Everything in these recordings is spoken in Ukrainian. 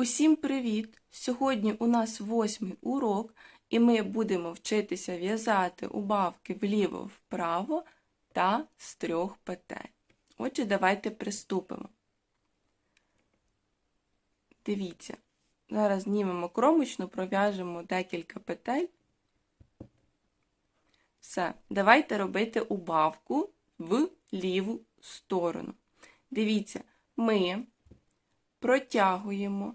Усім привіт! Сьогодні у нас восьмий урок, і ми будемо вчитися в'язати убавки вліво-вправо та з трьох петель. Отже, давайте приступимо. Дивіться, зараз знімемо кромочну, пров'яжемо декілька петель. Все, давайте робити убавку в ліву сторону. Дивіться, ми протягуємо,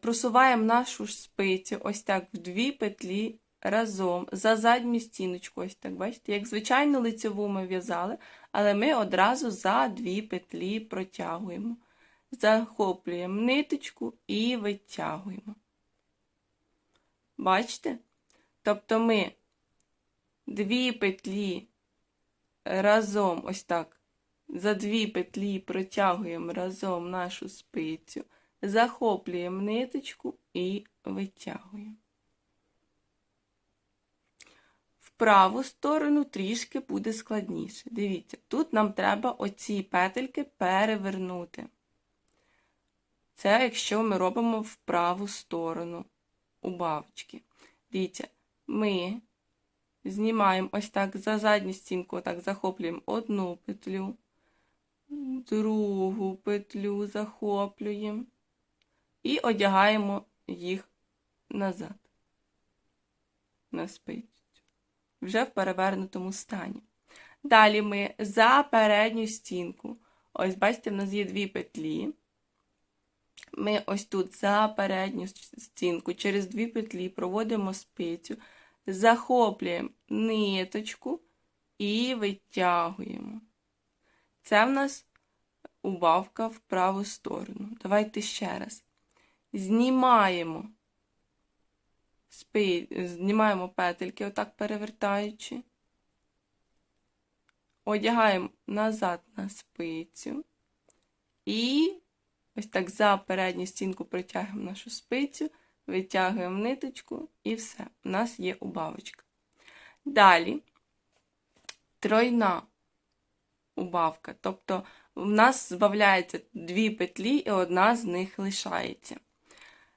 просуваємо нашу спицю ось так в дві петлі разом за задню стіночку. Ось так, бачите, як звичайно лицьову ми в'язали, але ми одразу за дві петлі протягуємо. Захоплюємо ниточку і витягуємо. Бачите? Тобто ми дві петлі разом ось так за дві петлі протягуємо разом нашу спицю, захоплюємо ниточку і витягуємо. В праву сторону трішки буде складніше. Дивіться, тут нам треба оці петельки перевернути. Це якщо ми робимо в праву сторону убавочки. Дивіться, ми знімаємо ось так за задню стінку, так захоплюємо одну петлю другу петлю захоплюємо і одягаємо їх назад на спицю, вже в перевернутому стані. Далі ми за передню стінку, ось бачите, в нас є дві петлі. Ми ось тут за передню стінку через дві петлі проводимо спицю, захоплюємо ниточку і витягуємо. Це в нас убавка в праву сторону. Давайте ще раз. Знімаємо знімаємо петельки, отак перевертаючи. Одягаємо назад на спицю. І ось так за передню стінку протягуємо нашу спицю, витягуємо ниточку і все. У нас є убавочка. Далі тройна убавка. Тобто в нас збавляється дві петлі, і одна з них лишається.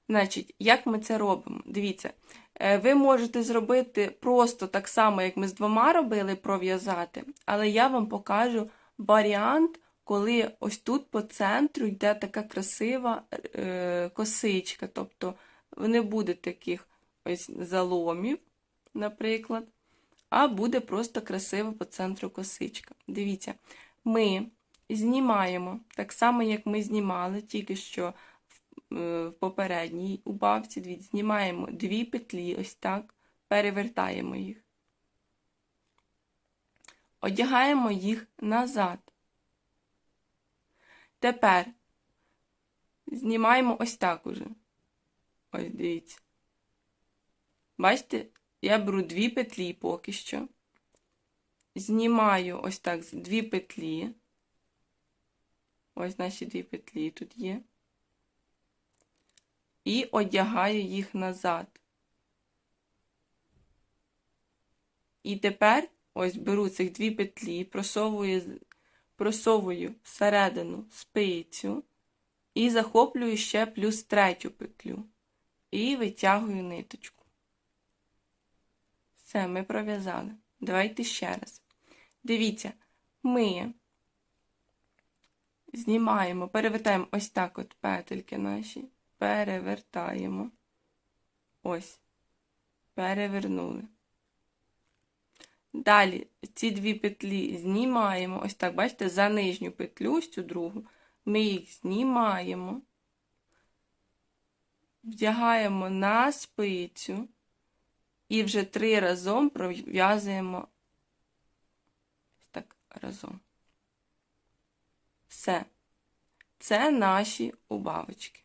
Значить, як ми це робимо? Дивіться, е, ви можете зробити просто так само, як ми з двома робили, пров'язати, але я вам покажу варіант, коли ось тут по центру йде така красива е, косичка. Тобто не буде таких ось заломів, наприклад а буде просто красиво по центру косичка. Дивіться, ми знімаємо, так само, як ми знімали, тільки що в е, попередній убавці, дивіться, знімаємо дві петлі, ось так, перевертаємо їх. Одягаємо їх назад. Тепер знімаємо ось так уже. Ось дивіться. Бачите, я беру дві петлі поки що, знімаю ось так дві петлі. Ось наші дві петлі тут є. І одягаю їх назад. І тепер ось беру цих дві петлі, просовую просовую всередину спицю і захоплюю ще плюс третю петлю. І витягую ниточку. Все, ми пров'язали. Давайте ще раз. Дивіться, ми знімаємо, перевертаємо ось так от петельки наші, перевертаємо. Ось, перевернули. Далі ці дві петлі знімаємо, ось так, бачите, за нижню петлю, ось цю другу, ми їх знімаємо, вдягаємо на спицю. І вже три разом пров'язуємо так разом. Все. Це наші убавочки.